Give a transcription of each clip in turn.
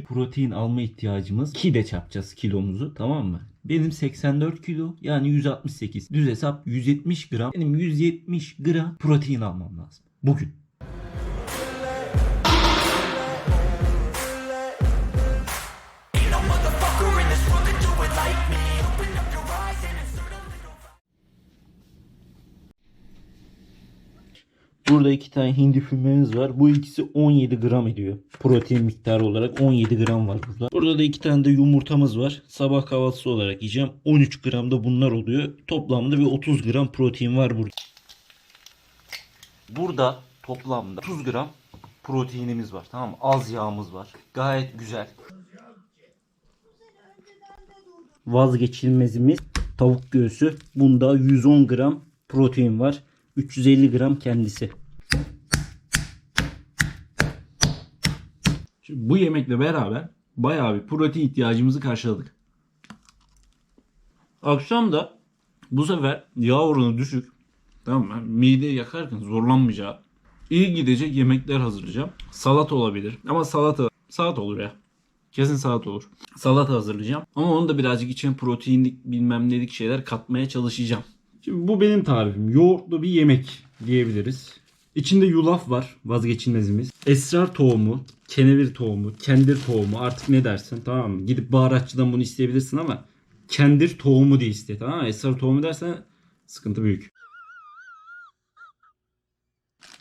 günlük protein alma ihtiyacımız 2 de çarpacağız kilomuzu tamam mı? Benim 84 kilo yani 168. Düz hesap 170 gram. Benim 170 gram protein almam lazım. Bugün. Burada iki tane hindi fümemiz var. Bu ikisi 17 gram ediyor. Protein miktarı olarak 17 gram var burada. Burada da iki tane de yumurtamız var. Sabah kahvaltısı olarak yiyeceğim. 13 gram da bunlar oluyor. Toplamda bir 30 gram protein var burada. Burada toplamda 30 gram proteinimiz var. Tamam mı? Az yağımız var. Gayet güzel. Vazgeçilmezimiz tavuk göğsü. Bunda 110 gram protein var. 350 gram kendisi. Şimdi bu yemekle beraber bayağı bir protein ihtiyacımızı karşıladık. Akşam da bu sefer yağ oranı düşük. Tamam mı? Mideyi yakarken zorlanmayacağı iyi gidecek yemekler hazırlayacağım. Salat olabilir ama salata salat olur ya. Kesin salat olur. Salata hazırlayacağım. Ama onu da birazcık içine proteinlik bilmem nelik şeyler katmaya çalışacağım. Şimdi bu benim tarifim. Yoğurtlu bir yemek diyebiliriz. İçinde yulaf var vazgeçilmezimiz. Esrar tohumu, kenevir tohumu, kendir tohumu artık ne dersin tamam mı? Gidip baharatçıdan bunu isteyebilirsin ama kendir tohumu diye iste tamam mı? Esrar tohumu dersen sıkıntı büyük.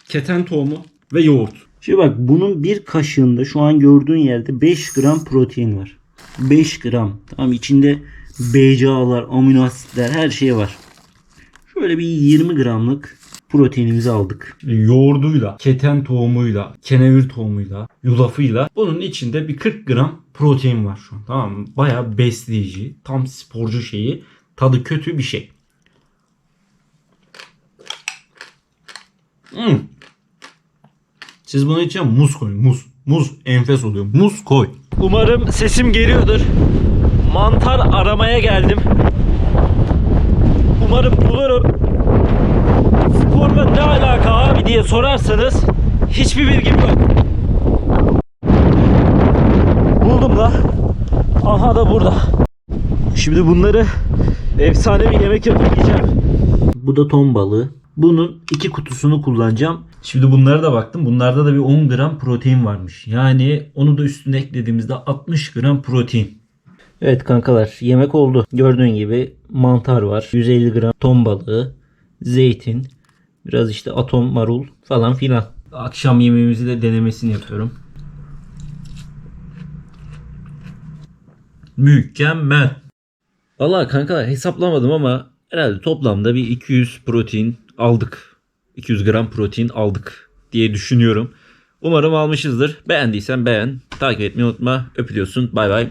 Keten tohumu ve yoğurt. Şimdi bak bunun bir kaşığında şu an gördüğün yerde 5 gram protein var. 5 gram. Tamam içinde BCA'lar, amino asitler her şey var. Şöyle bir 20 gramlık proteinimizi aldık. yoğurduyla, keten tohumuyla, kenevir tohumuyla, yulafıyla bunun içinde bir 40 gram protein var şu an. Tamam mı? Bayağı besleyici, tam sporcu şeyi. Tadı kötü bir şey. Hmm. Siz buna için muz koyun. Muz. Muz enfes oluyor. Muz koy. Umarım sesim geliyordur. Mantar aramaya geldim. Umarım bulurum. Sporla ne alaka abi diye sorarsanız hiçbir bilgim yok. Buldum la. Aha da burada. Şimdi bunları efsane bir yemek yapıp yiyeceğim. Bu da ton balığı. Bunun iki kutusunu kullanacağım. Şimdi bunlara da baktım. Bunlarda da bir 10 gram protein varmış. Yani onu da üstüne eklediğimizde 60 gram protein. Evet kankalar yemek oldu. Gördüğün gibi mantar var. 150 gram ton balığı, zeytin, biraz işte atom marul falan filan. Akşam yemeğimizi de denemesini yapıyorum. Mükemmel. Valla kanka hesaplamadım ama herhalde toplamda bir 200 protein aldık. 200 gram protein aldık diye düşünüyorum. Umarım almışızdır. Beğendiysen beğen. Takip etmeyi unutma. Öpülüyorsun. Bay bay.